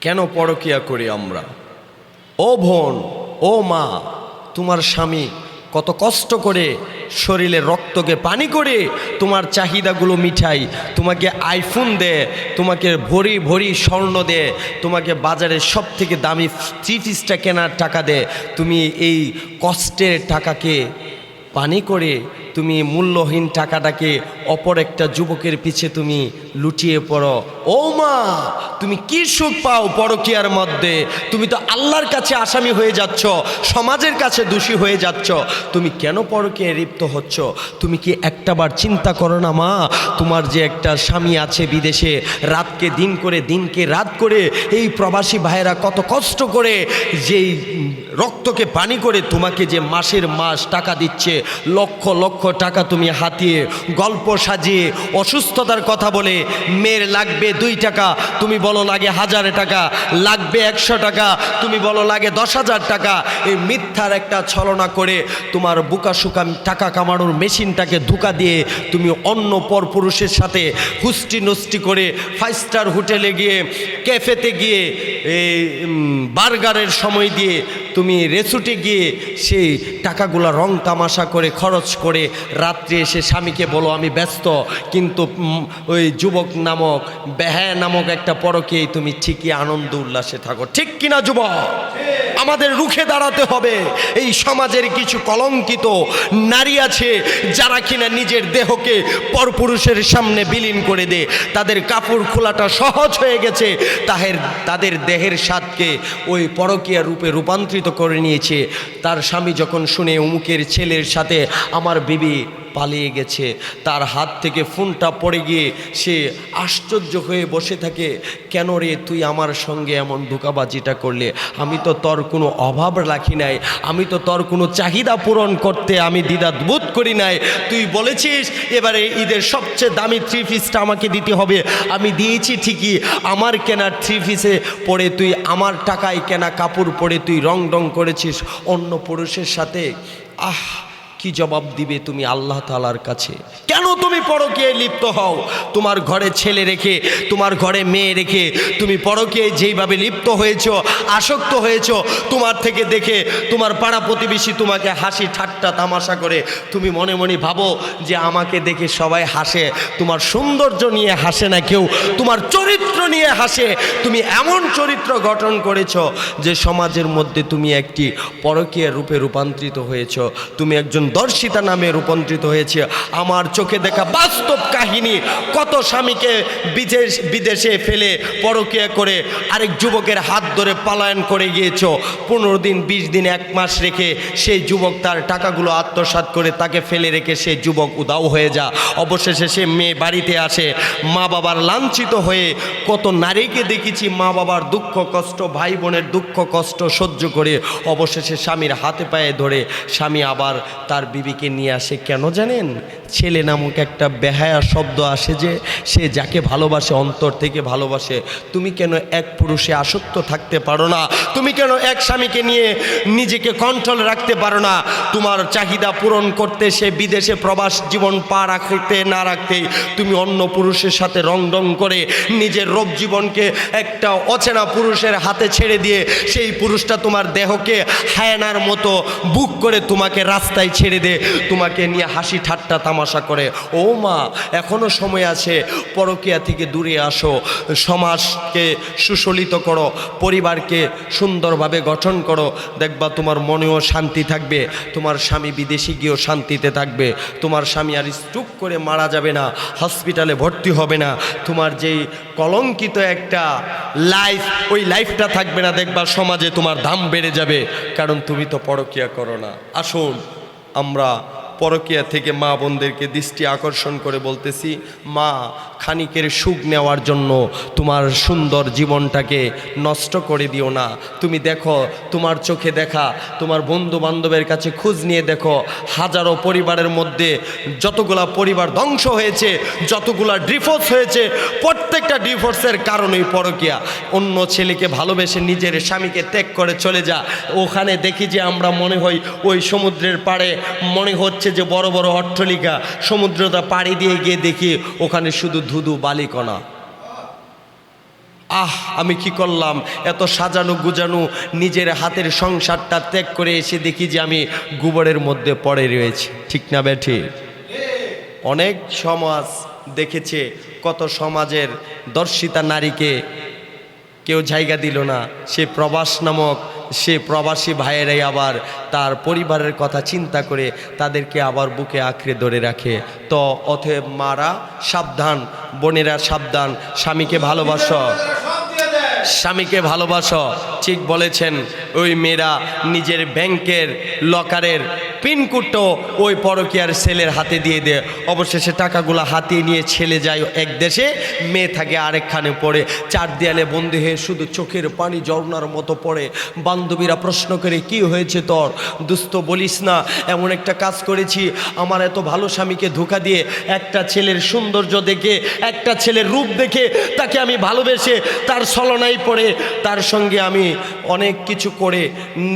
কেন পরকিয়া করি আমরা? ও বোন, ও মা, তোমার স্বামী কত কষ্ট করে শরীরে রক্তকে পানি করে তোমার চাহিদাগুলো মিঠাই, তোমাকে আইফোন দে, তোমাকে ভরি ভরি স্বর্ণ দে, তোমাকে বাজারের সব থেকে দামি থ্রি কেনার টাকা দে, তুমি এই কষ্টের টাকাকে পানি করে তুমি মূল্যহীন টাকাটাকে অপর একটা যুবকের পিছে তুমি লুটিয়ে পড়ো। ও মা, তুমি কি সুখ পাও পরকিয়ার মধ্যে? তুমি তো আল্লাহর কাছে আসামি হয়ে যাচ্ছ, সমাজের কাছে দোষী হয়ে যাচ্ছ। তুমি কেন পরকিয়ায় লিপ্ত হচ্ছ? তুমি কি একটাবার চিন্তা করো না মা? তোমার যে একটা স্বামী আছে বিদেশে, রাতকে দিন করে, দিনকে রাত করে, এই প্রবাসী ভাইয়েরা কত কষ্ট করে যেই রক্তকে পানি করে তোমাকে যে মাসের মাস টাকা দিচ্ছে, লক্ষ লক্ষ টাকা তুমি হাতিয়ে গল্প সাজিয়ে অসুস্থতার কথা বলে মেয়ের লাগবে দুই টাকা। তুমি বলো লাগে হাজার টাকা, লাগবে একশো টাকা। তুমি বলো লাগে দশ হাজার টাকা। এই মিথ্যার একটা ছলনা করে তোমার বুকা সুকা টাকা কামানোর মেশিনটাকে ধোকা দিয়ে তুমি অন্য পর পুরুষের সাথে হুষ্টি নষ্টি করে ফাইভ স্টার হোটেলে গিয়ে ক্যাফেতে গিয়ে এই বার্গারের সময় দিয়ে তুমি রেসুটে গিয়ে সেই টাকাগুলো রং তামাশা করে, খরচ করে রাত্রে এসে স্বামীকে বলো, আমি ব্যস্ত। কিন্তু ওই যুবক নামক, বেহায়া নামক একটা পরকেই তুমি ঠিকই আনন্দ উল্লাসে থাকো। ঠিক কিনা, যুবক? আমাদের রুখে দাঁড়াতে হবে। এই সমাজের কিছু কলঙ্কিত নারী আছে, যারা কিনা নিজের দেহকে পরপুরুষের সামনে বিলীন করে দে তাদের কাপড় খোলাটা সহজ হয়ে গেছে। তাহের, তাদের দেহের স্বাদকে ওই পরকীয়া রূপে রূপান্তরিত করে নিয়েছে। তার স্বামী যখন শুনে অমুকের ছেলের সাথে, আমার বিবি পালিয়ে গেছে। তার হাত থেকে ফোনটা পড়ে গিয়ে সে আশ্চর্য হয়ে বসে থাকে, কেন রে তুই আমার সঙ্গে এমন ধোকাবাজিটা করলে? আমি তো তোর কোনো অভাব রাখি নাই, আমি তো তোর কোনো চাহিদা পূরণ করতে আমি দ্বিধা বোধ করি নাই। তুই বলেছিস, এবারে ঈদের সবচেয়ে দামি থ্রি পিসটা আমাকে দিতে হবে। আমি দিয়েছি ঠিকই, আমার কেনা থ্রি পিসে পরে তুই, আমার টাকায় কেনা কাপড় পরে তুই রং রং করেছিস। অন্য পুরুষের সাথে, আহ কি জবাব দিবে তুমি আল্লাহ তালার কাছে? কেন তুমি পরকে লিপ্ত হও? তোমার ঘরে ছেলে রেখে, তোমার ঘরে মেয়ে রেখে তুমি পরকে যেইভাবে লিপ্ত হয়েছ, আসক্ত হয়েছ, তোমার থেকে দেখে তোমার পাড়া প্রতিবেশী তোমাকে হাসি ঠাট্টা তামাশা করে, তুমি মনে মনে ভাবো যে আমাকে দেখে সবাই হাসে, তোমার সৌন্দর্য নিয়ে হাসে না কেউ, তোমার চরিত্র নিয়ে হাসে। তুমি এমন চরিত্র গঠন করেছ যে সমাজের মধ্যে তুমি একটি পরকীয় রূপে রূপান্তরিত হয়েছ। তুমি একজন দর্শিতা নামে রূপান্তরিত হয়েছে। আমার চোখে দেখা বাস্তব কাহিনী, কত স্বামীকে বিদেশ বিদেশে ফেলে পরকীয়া করে আরেক যুবকের হাত ধরে পলায়ন করে গিয়েছ। পনেরো দিন, বিশ দিন, এক মাস রেখে সেই যুবক তার টাকাগুলো আত্মসাৎ করে তাকে ফেলে রেখে সেই যুবক উদাও হয়ে যা। অবশেষে সে মেয়ে বাড়িতে আসে। মা বাবার লাঞ্ছিত হয়ে কত নারীকে দেখেছি মা বাবার দুঃখ কষ্ট, ভাই বোনের দুঃখ কষ্ট সহ্য করে অবশেষে স্বামীর হাতে পায়ে ধরে স্বামী আবার তার বিবিকে নিয়ে আসে, কেন জানেন? ছেলে নামক একটা বেহায়া শব্দ আসে যে, সে যাকে ভালোবাসে, অন্তর থেকে ভালোবাসে। তুমি কেন এক পুরুষে আসক্ত থাকতে পারো না? তুমি কেন এক স্বামীকে নিয়ে নিজেকে কন্ট্রোল রাখতে পারো না? তোমার চাহিদা পূরণ করতে, সে বিদেশে প্রবাস জীবন পা রাখতে না রাখতে তুমি অন্য পুরুষের সাথে রং রং করে নিজের রোগ জীবনকে একটা অচেনা পুরুষের হাতে ছেড়ে দিয়ে, সেই পুরুষটা তোমার দেহকে হায়নার মতো বুক করে তোমাকে রাস্তায় ছেড়ে দে। তোমাকে নিয়ে হাসি ঠাট্টা তামাশা করে। ও মা, এখনও সময় আছে। পরকিয়া থেকে দূরে আসো। সমাজকে সুশলিত করো। পরিবারকে সুন্দরভাবে গঠন করো। দেখবা তোমার মনেও শান্তি থাকবে। তোমার স্বামী বিদেশি গিয়েও শান্তিতে থাকবে। তোমার স্বামী আর স্ট্রোক করে মারা যাবে না। হসপিটালে ভর্তি হবে না। তোমার যেই কলঙ্কিত একটা লাইফ, ওই লাইফটা থাকবে না। দেখবা সমাজে তোমার দাম বেড়ে যাবে। কারণ তুমি তো পরকিয়া করো না। আসুন। আমরা পরকিয়া থেকে মা বোনদেরকে দৃষ্টি আকর্ষণ করে বলতেছি মা খানিকের সুখ নেওয়ার জন্য তোমার সুন্দর জীবনটাকে নষ্ট করে দিও না। তুমি দেখো, তোমার চোখে দেখা, তোমার বন্ধু বান্ধবের কাছে খোঁজ নিয়ে দেখো, হাজারো পরিবারের মধ্যে যতগুলা পরিবার ধ্বংস হয়েছে, যতগুলা ডিফোর্স হয়েছে, প্রত্যেকটা ডিফোর্সের কারণেই পরকিয়া। অন্য ছেলেকে ভালোবেসে নিজের স্বামীকে ত্যাগ করে চলে যা। ওখানে দেখি যে আমরা মনে হই ওই সমুদ্রের পাড়ে, মনে হচ্ছে যে বড় বড় অট্টলিকা, সমুদ্রটা পাড়ি দিয়ে গিয়ে দেখি ওখানে শুধু ধুধু বালিকণা। আহ, আমি কি করলাম? এত সাজানো গুজানো নিজের হাতের সংসারটা ত্যাগ করে এসে দেখি যে আমি গোবরের মধ্যে পড়ে রয়েছি। ঠিক না বেঠি? অনেক সমাজ দেখেছে কত সমাজের দর্শিতা নারীকে কেউ জায়গা দিল না। সে প্রবাস নামক সে প্রবাসী ভাইয়েরাই আবার তার পরিবারের কথা চিন্তা করে তাদেরকে আবার বুকে আঁকড়ে ধরে রাখে। তো অতএব মারা সাবধান, বোনেরা সাবধান, স্বামীকে ভালোবাসো। স্বামীকে ভালোবাসো। ঠিক বলেছেন, ওই মেয়েরা নিজের ব্যাংকের লকারের পিনকোডটাও ওই পরকিয়ার ছেলের হাতে দিয়ে দেয় অবশেষে টাকাগুলো হাতিয়ে নিয়ে ছেলে যায় এক দেশে, মেয়ে থাকে আরেকখানে পড়ে। চার দেয়ালে বন্দি হয়ে শুধু চোখের পানি ঝর্নার মতো পড়ে। বান্ধবীরা প্রশ্ন করে, কি হয়েছে তোর? দুস্থ বলিস না, এমন একটা কাজ করেছি। আমার এত ভালো স্বামীকে ধোকা দিয়ে একটা ছেলের সৌন্দর্য দেখে, একটা ছেলের রূপ দেখে তাকে আমি ভালোবেসে তার ছলনায় পড়ে। তার সঙ্গে আমি অনেক কিছু করে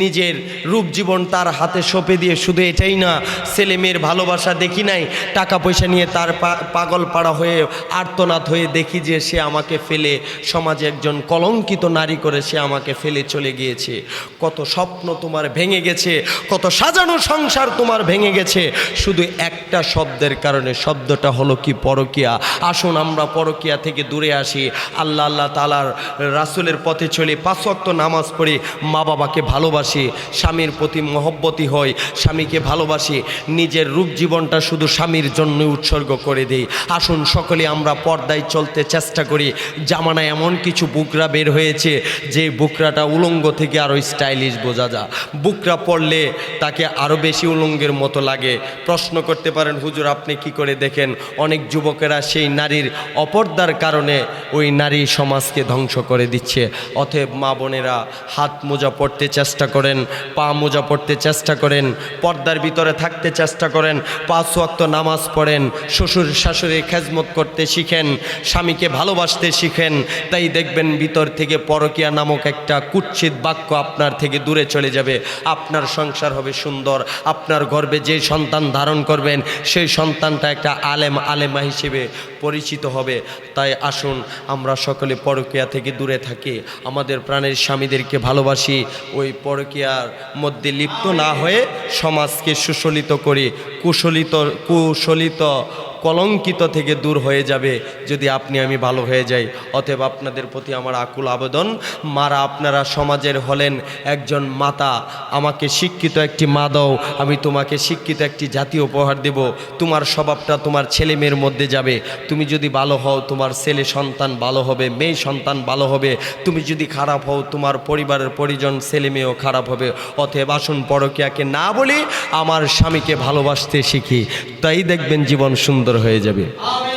নিজের রূপ জীবন তার হাতে সঁপে দিয়ে শুধু এটাই না, ছেলে মেয়ের ভালোবাসা দেখি নাই, টাকা পয়সা নিয়ে তার পাগল পাড়া হয়ে আর্তনাদ হয়ে দেখি যে সে আমাকে ফেলে, সমাজে একজন কলঙ্কিত নারী করে সে আমাকে ফেলে চলে গিয়েছে। কত স্বপ্ন তোমার ভেঙে গেছে, কত সাজানো সংসার তোমার ভেঙে গেছে। শুধু একটা শব্দের কারণে, শব্দটা হলো কি পরকিয়া? আসুন আমরা পরকিয়া থেকে দূরে আসি। আল্লাহ আল্লাহ তালার রাসুলের পথে চলে, পাঁচ নামাজ পড়ে মা বাবাকে ভালোবাসি, স্বামীর প্রতি মহব্বতী হয় স্বামীকে ভালোবাসি, নিজের রূপ জীবনটা শুধু স্বামীর জন্য উৎসর্গ করে দিই। আসুন সকলে আমরা পর্দায় চলতে চেষ্টা করি। জামানায় এমন কিছু বুকরা বের হয়েছে, যে বুকরাটা উলঙ্গ থেকে আরও স্টাইলিশ বোঝা যায়। বুকরা পড়লে তাকে আরও বেশি উলঙ্গের মতো লাগে। প্রশ্ন করতে পারেন, হুজুর, আপনি কি করে দেখেন? অনেক যুবকেরা সেই নারীর অপর্দার কারণে ওই নারী সমাজকে ধ্বংস করে দিচ্ছে। অতএব মা বোনেরা, হাত মোজা পড়তে চেষ্টা করেন, পা মোজা পড়তে চেষ্টা করেন পর্দার ভিতরে থাকতে চেষ্টা করেন। পাঁচ ওয়াক্ত নামাজ পড়েন, শ্বশুর শাশুড়ি খেজমত করতে শিখেন, স্বামীকে ভালোবাসতে শিখেন। তাই দেখবেন ভিতর থেকে পরকিয়া নামক একটা কুৎসিত বাক্য আপনার থেকে দূরে চলে যাবে। আপনার সংসার হবে সুন্দর, আপনার গর্বে যে সন্তান ধারণ করবেন, সেই সন্তানটা একটা আলেম আলেমা হিসেবে পরিচিত হবে। তাই আসুন, আমরা সকলে পরকিয়া থেকে দূরে থাকি। আমাদের প্রাণের স্বামীদেরকে ভালোবাসি। ওই পরকিয়ার মধ্যে লিপ্ত না হয়ে সমাজকে সুশলিত করে কুশলিত কুশলিত কলঙ্কিত থেকে দূর হয়ে যাবে যদি আপনি আমি ভালো হয়ে যাই। অতএব আপনাদের প্রতি আমার আকুল আবেদন, মারা আপনারা সমাজের হলেন একজন মাতা, আমাকে শিক্ষিত একটি মা দাও আমি তোমাকে শিক্ষিত একটি জাতি উপহার দেব, তোমার স্বভাবটা তোমার ছেলে মেয়ের মধ্যে যাবে, তুমি যদি ভালো হও, তোমার ছেলে সন্তান ভালো হবে, মেয়ে সন্তান ভালো হবে, তুমি যদি খারাপ হও, তোমার পরিবারের পরিজন ছেলে মেয়েও খারাপ হবে, অতএব আসুন পরকিয়াকে না বলি, আমার স্বামীকে ভালোবাসতে শিখি। তাই দেখবেন জীবন সুন্দর হয়ে যাবে।